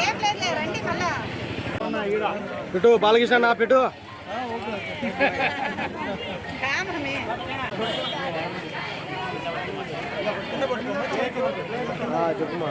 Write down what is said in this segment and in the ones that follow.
ఏం లేదు రండి మళ్ళా పిటు. బాలకృష్ణ నా పిటు కెమెరామే చెప్పుమా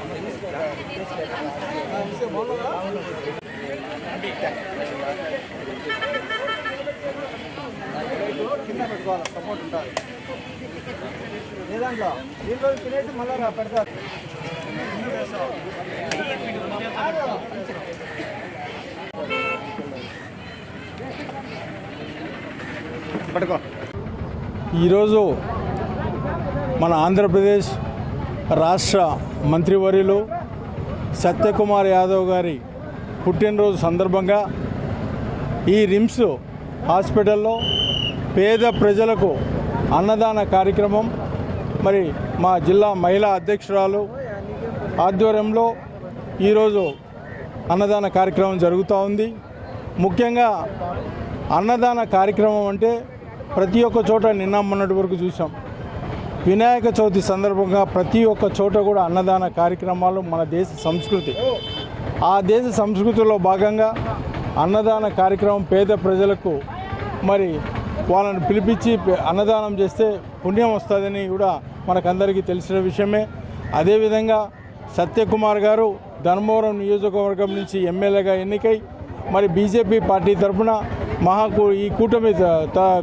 కింద పెట్టుకోవాలి సపోర్ట్ ఉంటుంది లేదంట్లో దీంట్లో తినేసి మళ్ళా పెడతారు పట్టుకో. ఈరోజు మన ఆంధ్రప్రదేశ్ రాష్ట్ర మంత్రివర్యులు సత్యకుమార్ యాదవ్ గారి పుట్టినరోజు సందర్భంగా ఈ రిమ్స్ హాస్పిటల్లో పేద ప్రజలకు అన్నదాన కార్యక్రమం మరి మా జిల్లా మహిళా అధ్యక్షురాలు ఆధ్వర్యంలో ఈరోజు అన్నదాన కార్యక్రమం జరుగుతూ ఉంది. ముఖ్యంగా అన్నదాన కార్యక్రమం అంటే ప్రతి ఒక్క చోట నిన్న మొన్నటి వరకు చూసాం. వినాయక చవితి సందర్భంగా ప్రతి ఒక్క చోట కూడా అన్నదాన కార్యక్రమాలు మన దేశ సంస్కృతి. ఆ దేశ సంస్కృతిలో భాగంగా అన్నదాన కార్యక్రమం పేద ప్రజలకు మరి వాళ్ళని పిలిపించి అన్నదానం చేస్తే పుణ్యం వస్తుందని కూడా మనకందరికీ తెలిసిన విషయమే. అదేవిధంగా సత్యకుమార్ గారు ధర్మవరం నియోజకవర్గం నుంచి ఎమ్మెల్యేగా ఎన్నికై మరి బీజేపీ పార్టీ తరఫున మహాకూ ఈ కూటమి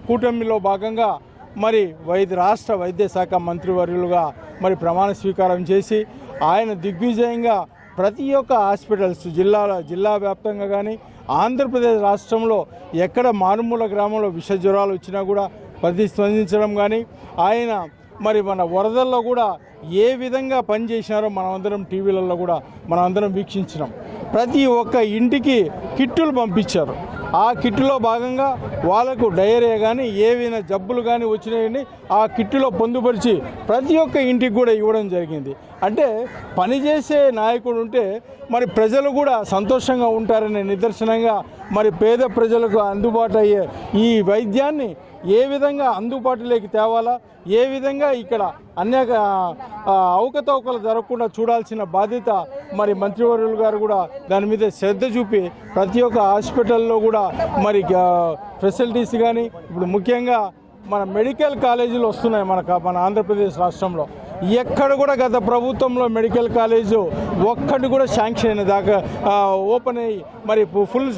కూటమిలో భాగంగా మరి వైద్య రాష్ట్ర వైద్య శాఖ మంత్రివర్యులుగా మరి ప్రమాణ స్వీకారం చేసి ఆయన దిగ్విజయంగా ప్రతి ఒక్క హాస్పిటల్స్ జిల్లాల జిల్లా వ్యాప్తంగా కానీ ఆంధ్రప్రదేశ్ రాష్ట్రంలో ఎక్కడ మారుమూల గ్రామంలో విష జ్వరాలు వచ్చినా కూడా ప్రతిస్పందించడం కానీ ఆయన మరి మన వరదల్లో కూడా ఏ విధంగా పనిచేసినారో మనమందరం టీవీలలో కూడా మనమందరం వీక్షించినాం. ప్రతి ఒక్క ఇంటికి కిట్టులు పంపించారు. ఆ కిట్టులో భాగంగా వాళ్ళకు డయేరియా కానీ ఏవైనా జబ్బులు కానీ వచ్చినాయని ఆ కిట్టులో పొందుపరిచి ప్రతి ఒక్క ఇంటికి కూడా ఇవ్వడం జరిగింది. అంటే పనిచేసే నాయకుడు ఉంటే మరి ప్రజలు కూడా సంతోషంగా ఉంటారనే నిదర్శనంగా మరి పేద ప్రజలకు అందుబాటు అయ్యే ఈ వైద్యాన్ని ఏ విధంగా అందుబాటులోకి తేవాలా? ఏ విధంగా ఇక్కడ అనేక అవకతవకలు జరగకుండా చూడాల్సిన బాధ్యత మరి మంత్రివర్యులు గారు కూడా దాని మీద శ్రద్ధ చూపి ప్రతి ఒక్క హాస్పిటల్లో కూడా మరి ఫెసిలిటీస్ కానీ ఇప్పుడు ముఖ్యంగా మన మెడికల్ కాలేజీలు వస్తున్నాయి మనకు మన ఆంధ్రప్రదేశ్ రాష్ట్రంలో. ఎక్కడ కూడా గత ప్రభుత్వంలో మెడికల్ కాలేజు ఒక్కటి కూడా శాంక్షన్ అయిన దాకా ఓపెన్ అయ్యి మరి ఫుల్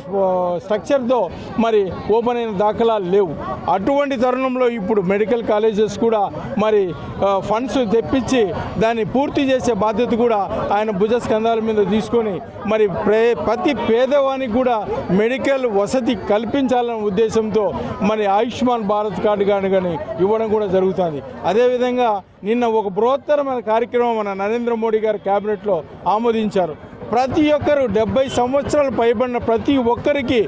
స్ట్రక్చర్తో మరి ఓపెన్ అయిన దాఖలాలు లేవు. అటువంటి తరుణంలో ఇప్పుడు మెడికల్ కాలేజెస్ కూడా మరి ఫండ్స్ తెప్పించి దాన్ని పూర్తి చేసే బాధ్యత కూడా ఆయన భుజ స్కంధాల మీద తీసుకొని మరి ప్రతి పేదవానికి కూడా మెడికల్ వసతి కల్పించాలనే ఉద్దేశంతో మరి ఆయుష్మాన్ భారత్ కార్డు కానీ కానీ ఇవ్వడం కూడా జరుగుతుంది. అదేవిధంగా నిన్న ఒక బృహత్తరమైన కార్యక్రమం మన నరేంద్ర మోడీ గారు క్యాబినెట్లో ఆమోదించారు. ప్రతి ఒక్కరు డెబ్బై సంవత్సరాలు పైబడిన ప్రతి ఒక్కరికి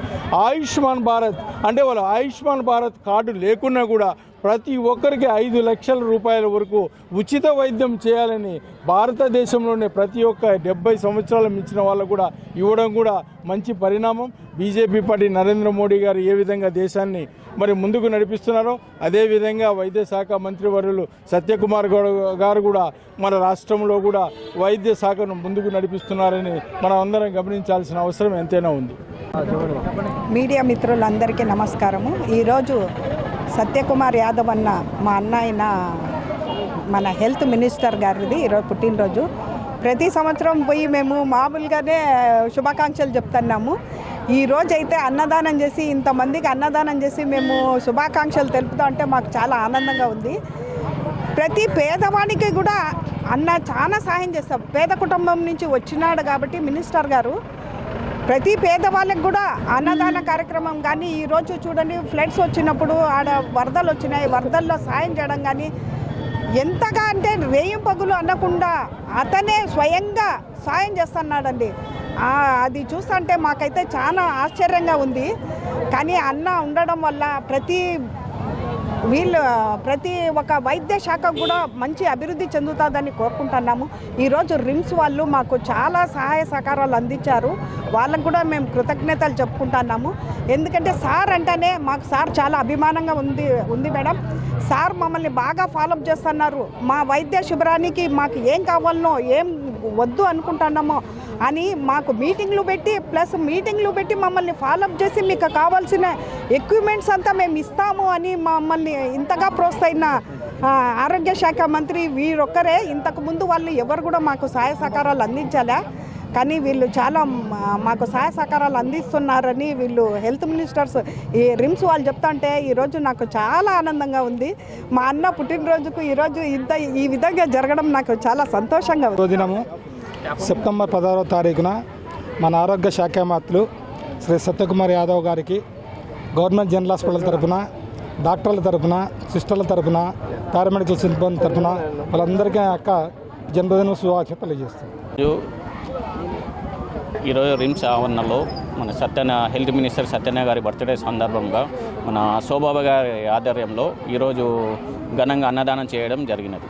ఆయుష్మాన్ భారత్ అంటే వాళ్ళు ఆయుష్మాన్ భారత్ కార్డు లేకున్నా కూడా ప్రతి ఒక్కరికి ఐదు లక్షల రూపాయల వరకు ఉచిత వైద్యం చేయాలని భారతదేశంలోనే ప్రతి ఒక్క డెబ్బై సంవత్సరాలు మించిన వాళ్ళకు కూడా ఇవ్వడం కూడా మంచి పరిణామం. బీజేపీ పార్టీ నరేంద్ర మోడీ గారు ఏ విధంగా దేశాన్ని మరి ముందుకు నడిపిస్తున్నారో అదేవిధంగా వైద్య శాఖ మంత్రివర్యులు సత్యకుమార్ గౌడ్ గారు కూడా మన రాష్ట్రంలో కూడా వైద్య శాఖను ముందుకు నడిపిస్తున్నారని మనం అందరం గమనించాల్సిన అవసరం ఎంతైనా ఉంది. మీడియా మిత్రులందరికీ నమస్కారము. ఈరోజు సత్యకుమార్ యాదవ్ అన్న మా అన్న మన హెల్త్ మినిస్టర్ గారిది ఈరోజు పుట్టినరోజు. ప్రతి సంవత్సరం పోయి మేము మామూలుగానే శుభాకాంక్షలు చెప్తున్నాము. ఈ అయితే అన్నదానం చేసి ఇంతమందికి అన్నదానం చేసి మేము శుభాకాంక్షలు తెలుపుతా అంటే మాకు చాలా ఆనందంగా ఉంది. ప్రతి పేదవానికి కూడా అన్న చాలా సహాయం చేస్తాం. పేద కుటుంబం నుంచి వచ్చినాడు కాబట్టి మినిస్టర్ గారు ప్రతి పేదవాళ్ళకి కూడా అన్నదాన కార్యక్రమం కానీ ఈరోజు చూడండి ఫ్లడ్స్ వచ్చినప్పుడు ఆడ వరదలు వచ్చినాయి. వరదల్లో సాయం చేయడం కానీ ఎంతగా అంటే రేయం పగులు అనకుండా అతనే స్వయంగా సాయం చేస్తున్నాడండి. అది చూస్తుంటే మాకైతే చాలా ఆశ్చర్యంగా ఉంది. కానీ అన్న ఉండడం వల్ల ప్రతి వీళ్ళు ప్రతి ఒక వైద్య శాఖ కూడా మంచి అభివృద్ధి చెందుతుందని కోరుకుంటున్నాము. ఈరోజు రిమ్స్ వాళ్ళు మాకు చాలా సహాయ సహకారాలు అందించారు. వాళ్ళకు కూడా మేము కృతజ్ఞతలు చెప్పుకుంటున్నాము. ఎందుకంటే సార్ అంటేనే మాకు సార్ చాలా అభిమానంగా ఉంది ఉంది మేడం. సార్ మమ్మల్ని బాగా ఫాలోఅప్ చేస్తున్నారు. మా వైద్య శిబిరానికి మాకు ఏం కావాలనో ఏం వద్దు అనుకుంటున్నామో అని మాకు మీటింగ్లు పెట్టి ప్లస్ మీటింగ్లు పెట్టి మమ్మల్ని ఫాలోఅప్ చేసి మీకు కావాల్సిన ఎక్విప్మెంట్స్ అంతా మేము ఇస్తాము అని మమ్మల్ని ఇంతగా ప్రోత్సహిన ఆరోగ్య శాఖ మంత్రి వీరొక్కరే. ఇంతకుముందు వాళ్ళు ఎవరు కూడా మాకు సహాయ సహకారాలు అందించాలా. కానీ వీళ్ళు చాలా మా- మాకు సహాయ సహకారాలు అందిస్తున్నారని వీళ్ళు హెల్త్ మినిస్టర్స్ ఈ రిమ్స్ వాళ్ళు చెప్తాంటే ఈరోజు నాకు చాలా ఆనందంగా ఉంది. మా అన్న పుట్టినరోజుకు ఈరోజు ఇంత ఈ విధంగా జరగడం నాకు చాలా సంతోషంగా ఉంది. దినము సెప్టెంబర్ పదహారవ తారీఖున మన ఆరోగ్య శాఖ మంత్రులు శ్రీ సత్యకుమార్ యాదవ్ గారికి గవర్నమెంట్ జనరల్ హాస్పిటల్ తరపున డాక్టర్ల తరపున సిస్టర్ల తరపున పారామెడికల్ సిబ్బంది తరపున వాళ్ళందరికీ ఆ యొక్క జన్మదిన శుభాకాంక్షలు తెలియజేస్తాం ఈరోజు రిమ్స్ ఆవరణలో మన సత్యన హెల్త్ మినిస్టర్ సత్యన గారి బర్త్డే సందర్భంగా మన శోభాబా గారి ఆధ్వర్యంలో ఈరోజు ఘనంగా అన్నదానం చేయడం జరిగినది.